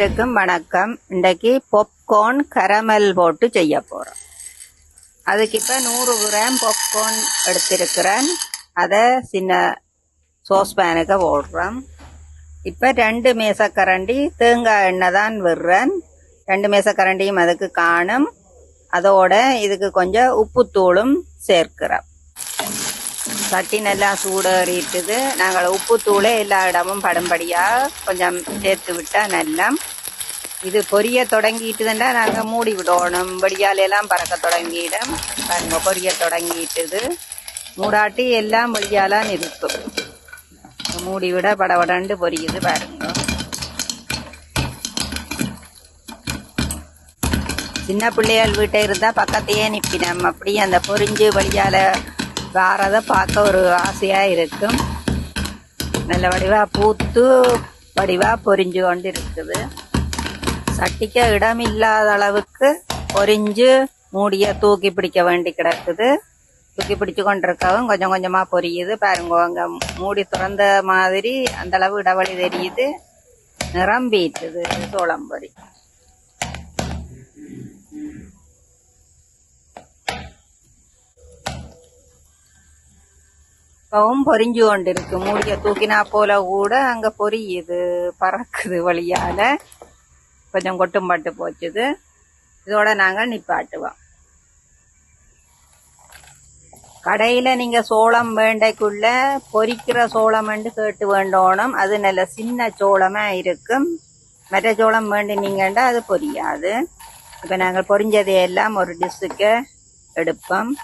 அனைவருக்கும் வணக்கம். இன்றைக்கு பொப்கார்ன் கரமல் போட்டு செய்ய போகிறோம் அதுக்கு இப்போ நூறு கிராம் பொப்கார்ன் எடுத்திருக்கிறேன். அதை சின்ன சோஸ் பேனுக்கு போடுறோம். இப்போ ரெண்டு மேசக்கரண்டி தேங்காய் எண்ணெய் தான் விடுறேன். ரெண்டு மேசக்கரண்டியும் அதுக்கு காணும். அதோட இதுக்கு கொஞ்சம் உப்புத்தூளும் சேர்க்கிறோம். சட்டி நல்லா சூடேறிட்டுது. நாங்கள் உப்புத்தூளே எல்லா இடமும் படும்படியாக கொஞ்சம் சேர்த்து விட்டா நல்லா. இது பொரிய தொடங்கிட்டுதுன்னா நாங்கள் மூடி விடணும். வெளியாலெல்லாம் பறக்க தொடங்கிடும். பாருங்க பொரிய தொடங்கிட்டுது. மூடாட்டி எல்லாம் வெளியாலாம் இருக்கும் மூடி விட படபடண்டு பொரியுது பாருங்க. சின்ன பிள்ளைகள் வீட்டை இருந்தால் பக்கத்தையே நிற்பினோம் அப்படியே அந்த பொரிஞ்சு வழியால் வாரதை பார்க்க ஒரு ஆசையாக இருக்கும். நல்ல வடிவாக பூத்து வடிவாக பொரிஞ்சு கொண்டு இருக்குது சட்டிக்க இடம் இல்லாத அளவுக்கு பொரிஞ்சு மூடிய தூக்கி பிடிக்க வேண்டி கிடக்குது. தூக்கி பிடிச்சு கொண்டிருக்கவும் கொஞ்சம் கொஞ்சமாக பொரியுது. பாருங்க அங்கே மூடி திறந்த மாதிரி அந்த அளவு இடைவெளி தெரியுது. நிரம்பிட்டுது சோளம் பொரி இப்பவும் பொறிஞ்சு கொண்டிருக்கு. மூடிய தூக்கினா போல கூட அங்க பொரியுது பறக்குது வழியால. கொஞ்சம் கொட்டும் பட்டு போச்சுது. இதோட நாங்க நிப்பாட்டுவோம். கடையில நீங்க சோளம் வேண்டைக்குள்ள பொரிக்கிற சோளம் கேட்டு வேண்டோணும். அது நல்ல சின்ன சோளமா இருக்கும். மற்ற சோளம் வேண்டினீங்கன்னா அது பொரியாது. இப்ப நாங்கள் பொரிஞ்சதையெல்லாம் ஒரு டிஷ்ஷுக்கு எடுப்போம்.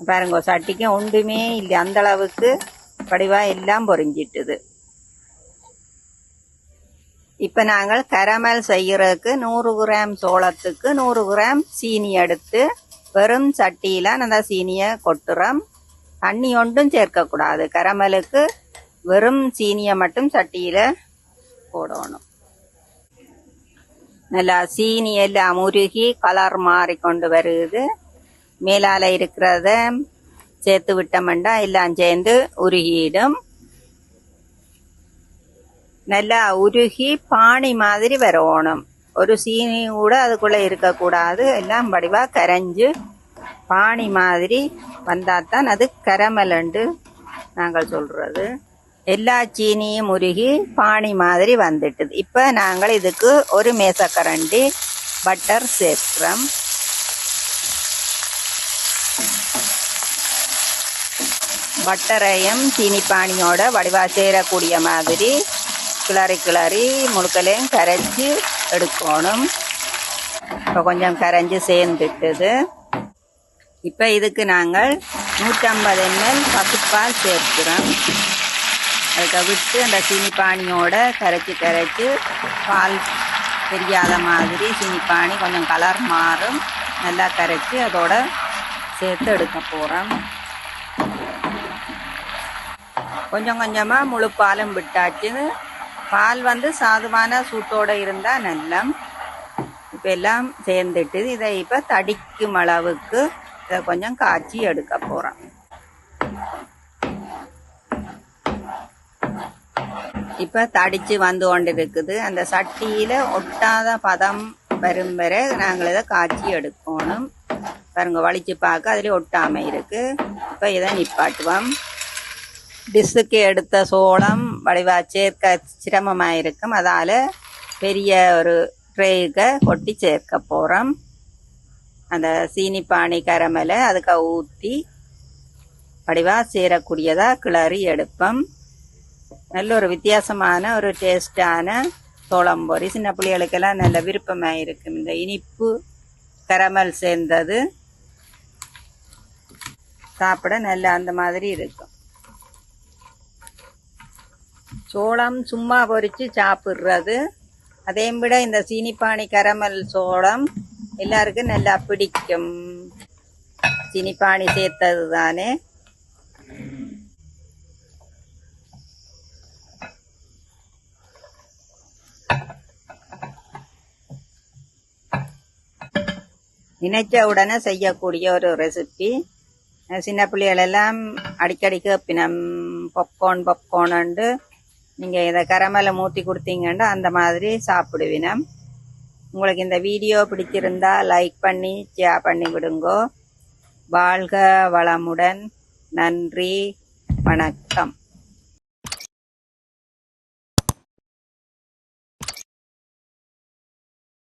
பாருங்க சட்டிக்கும் ஒன்றுமே இல்லை அந்த அளவுக்கு வடிவாக எல்லாம் பொறிஞ்சிட்டுது. இப்போ நாங்கள் கரமல் செய்கிறதுக்கு நூறு கிராம் சோளத்துக்கு நூறு கிராம் சீனி எடுத்து வெறும் சட்டியில் அந்த சீனியை கொட்டுறோம். தண்ணி ஒன்றும் சேர்க்கக்கூடாது. கரமலுக்கு வெறும் சீனியை மட்டும் சட்டியில் போடணும். நல்லா சீனி எல்லாம் உருகி கலர் மாறி கொண்டு வருது. மேலால இருக்கிறத சேர்த்து விட்டோம்னா எல்லாம் சேர்ந்து உருகிடும். நல்லா உருகி பாணி மாதிரி வரணும். ஒரு சீனி கூட அதுக்குள்ளே இருக்கக்கூடாது. எல்லாம் வடிவாக கரைஞ்சு பாணி மாதிரி வந்தால் தான் அது கரமலண்டு நாங்கள் சொல்கிறது எல்லா சீனியும் உருகி பாணி மாதிரி வந்துட்டுது. இப்போ நாங்கள் இதுக்கு ஒரு மேசக்கரண்டி பட்டர் சேர்க்கிறோம் பட்டரையும் சீனிப்பானியோட வடிவா சேரக்கூடிய மாதிரி கிளறி கிளறி முழுக்கலையும் கரைச்சி எடுக்கணும். இப்போ கொஞ்சம் கரைஞ்சி சேர்ந்துட்டுது. இப்போ இதுக்கு நாங்கள் நூற்றம்பது எம்எல் பசுப்பால் சேர்க்கிறோம். அதுக்கு விட்டு அந்த சீனிப்பானியோட கரைச்சி கரைச்சி பால் தெரியாத மாதிரி சீனிப்பானி கொஞ்சம் கலர் மாறும். நல்லா கரைச்சி அதோட சேர்த்து எடுக்க போகிறோம் கொஞ்சம் கொஞ்சமாக முழு பாலும் விட்டாச்சு. பால் வந்து சாதுவான சூட்டோடு இருந்தால் நல்லம். இப்போ எல்லாம் சேர்ந்துட்டு இதை இப்போ தடிக்கும் அளவுக்கு இதை கொஞ்சம் காய்ச்சி எடுக்க போகிறோம் இப்போ தடிச்சு வந்து கொண்டு இருக்குது அந்த சட்டியில் ஒட்டாத பதம் வரும் வரை நாங்கள் இதை காய்ச்சி எடுக்கணும். பாருங்க வலிச்சு பார்க்க அதுலேயே ஒட்டாமல் இருக்குது இப்போ இதை நிப்பாட்டுவோம். டிஷ்ஷுக்கு எடுத்த சோளம் வடிவா சேர்க்க சிரமமாக இருக்கும் அதால் பெரிய ஒரு ட்ரேக்கு கொட்டி சேர்க்க போகிறோம் அந்த சீனிப்பானி கரமலை அதுக்கு ஊற்றி வடிவா சேரக்கூடியதாக கிளறி எடுப்போம். நல்ல ஒரு வித்தியாசமான ஒரு டேஸ்டான சோளம் பொரி சின்ன பிள்ளைகளுக்கெல்லாம் நல்ல விருப்பமாக இருக்கும் இந்த இனிப்பு கரமல் சேர்ந்தது. சாப்பிட நல்ல அந்த மாதிரி இருக்கும். சோளம் சும்மா பொறிச்சு சாப்பிட்றது. அதே விட இந்த சீனிப்பாணி கரமல் சோளம் எல்லாருக்கும் நல்லா பிடிக்கும். சீனிப்பாணி சேர்த்தது தானே? நினைச்ச உடனே செய்யக்கூடிய ஒரு ரெசிபி சின்ன பிள்ளைகள் எல்லாம் அடிக்கடி கேப்பினம். பொப்கார்ன் பாப்கார்ன் நீங்கள் இதை கரமலை மூத்தி கொடுத்தீங்கன்னா அந்த மாதிரி சாப்பிடுவினம். உங்களுக்கு இந்த வீடியோ பிடிச்சிருந்தா லைக் பண்ணி ஷேர் பண்ணி விடுங்கோ. வாழ்க வளமுடன். நன்றி. வணக்கம்.